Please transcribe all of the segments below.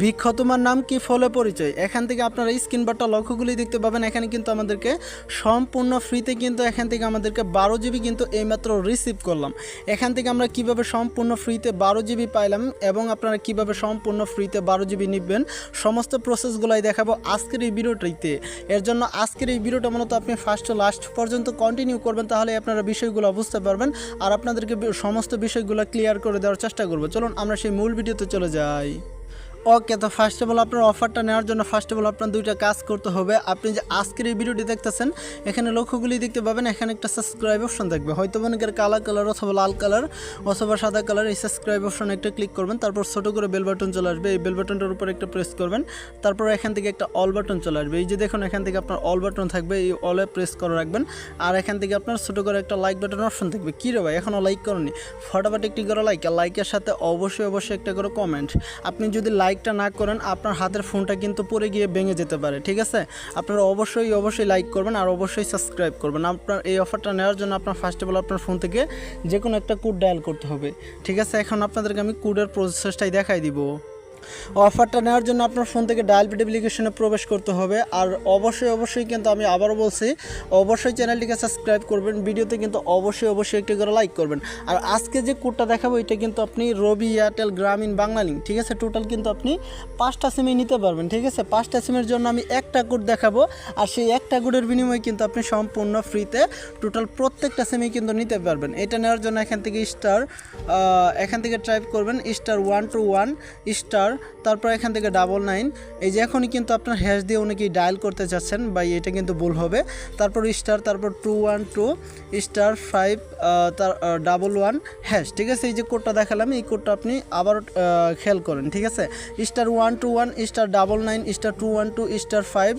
বৃক্ষ তোমার নাম কি ফলে পরিচয়? এখান থেকে আপনারা স্ক্রিন বারটা লক্ষ্যগুলি দেখতে পাবেন। এখানে কিন্তু আমাদেরকে সম্পূর্ণ ফ্রিতে কিন্তু এখান থেকে আমাদেরকে বারো জিবি কিন্তু এইমাত্র রিসিভ করলাম। এখান থেকে আমরা কীভাবে সম্পূর্ণ ফ্রিতে বারো জিবি পাইলাম এবং আপনারা কীভাবে সম্পূর্ণ ফ্রিতে বারো জিবি নিবেন, সমস্ত প্রসেসগুলাই দেখাবো আজকের এই ভিডিওটিতে। এর জন্য আজকের এই ভিডিওটা মূলত আপনি ফার্স্ট লাস্ট পর্যন্ত কন্টিনিউ করবেন, তাহলে আপনারা বিষয়গুলো বুঝতে পারবেন আর আপনাদেরকে সমস্ত বিষয়গুলো ক্লিয়ার করে দেওয়ার চেষ্টা করব। চলুন আমরা সেই মূল ভিডিওতে চলে যাই। ওকে তো ফার্স্ট অফ অল আপনার অফারটা নেওয়ার জন্য ফার্স্ট অফ অল আপনার দুইটা কাজ করতে হবে। আপনি যে আজকের এই ভিডিওটি দেখতেছেন, এখানে লক্ষ্যগুলি দেখতে পাবেন। এখানে একটা সাবস্ক্রাইব অপশন থাকবে। হয়তো অনেকের কালা কালার অথবা লাল কালার অথবা সাদা কালার এই সাবস্ক্রাইব অপশনে একটা ক্লিক করবেন। তারপর ছোট করে বেল বাটন চলে আসবে। এই বেল বাটনটার উপর একটা প্রেস করবেন। তারপর এখান থেকে একটা অল বাটন চলে আসবে। এই যে দেখুন, এখান থেকে আপনার অল বাটন থাকবে। এই অলে প্রেস করে রাখবেন। আর এখান থেকে আপনার ছোট করে একটা লাইক বাটন অপশন থাকবে। কী রে ভাই এখনও লাইক করনি? ফটাফট একটি করে লাইক আর লাইকের সাথে অবশ্যই অবশ্যই একটা করে কমেন্ট আপনি যদি লাইকটা না করেন, আপনার হাতের ফোনটা কিন্তু পড়ে গিয়ে ভেঙে যেতে পারে, ঠিক আছে? আপনারা অবশ্যই অবশ্যই লাইক করবেন আর অবশ্যই সাবস্ক্রাইব করবেন। আপনার এই অফারটা নেওয়ার জন্য আপনার ফার্স্ট অফ অল আপনার ফোন থেকে যে কোনো একটা কোড ডায়াল করতে হবে, ঠিক আছে? এখন আপনাদেরকে আমি কোডের প্রসেসটাই দেখাই দিব। অফারটা নেওয়ার জন্য আপনার ফোন থেকে ডায়াল অ্যাপ্লিকেশনে প্রবেশ করতে হবে। আর অবশ্যই অবশ্যই কিন্তু আমি আবারও বলছি, অবশ্যই চ্যানেলটিকে সাবস্ক্রাইব করবেন, ভিডিওতে কিন্তু অবশ্যই অবশ্যই একটি করে লাইক করবেন। আর আজকে যে কোডটা দেখাবো, এটা কিন্তু আপনি রবি এয়ারটেল গ্রামীণ বাংলালিং ঠিক আছে? টোটাল কিন্তু আপনি পাঁচটা সিমই নিতে পারবেন, ঠিক আছে? পাঁচটা সিমের জন্য আমি একটা কোড দেখাবো, আর সেই একটা কোডের বিনিময়ে কিন্তু আপনি সম্পূর্ণ ফ্রিতে টোটাল প্রত্যেকটা সিমই কিন্তু নিতে পারবেন। এটা নেওয়ার জন্য এখান থেকে স্টার এখান থেকে টাইপ করবেন star one two one star তারপর এখান থেকে ডাবল নাইন এই যে এখনই কিন্তু আপনার হ্যাশ দিয়ে অনেকেই ডায়াল করতে চাচ্ছেন, বা এটা কিন্তু ভুল হবে। তারপর স্টার তারপর two one two star five তার ডাবল ওয়ান হ্যাশ ঠিক আছে, এই যে কোডটা দেখালাম, এই কোডটা আপনি আবার খেয়াল করেন, ঠিক আছে? Star one two one star double nine star two one two star five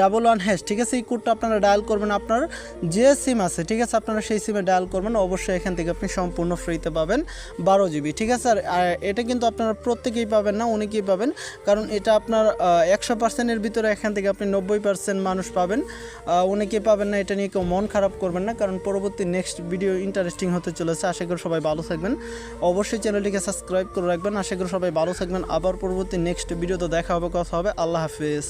double one hash ঠিক আছে, এই কোডটা আপনারা ডায়াল করবেন, আপনার যে সিম আছে, ঠিক আছে? আপনারা সেই সিমে ডায়াল করবেন, অবশ্যই এখান থেকে আপনি সম্পূর্ণ ফ্রিতে পাবেন বারো জিবি ঠিক আছে? আর এটা কিন্তু আপনারা প্রত্যেকেই পাবেন। না অনেকেই পাবেন? কারণ এটা আপনার একশো পার্সেন্টের ভিতরে এখান থেকে আপনি নব্বই পার্সেন্ট মানুষ পাবেন। অনেকে পাবেন না, এটা নিয়ে কেউ মন খারাপ করবেন না, কারণ পরবর্তী নেক্সট ভিডিও ইন্টারেস্টিং হতে চলেছে। আশা করি সবাই ভালো থাকবেন। অবশ্যই চ্যানেলটিকে সাবস্ক্রাইব করে রাখবেন। আশা করি সবাই ভালো থাকবেন। আবার পরবর্তী নেক্সট ভিডিওতে দেখা হবে, কথা হবে। আল্লাহ হাফিজ।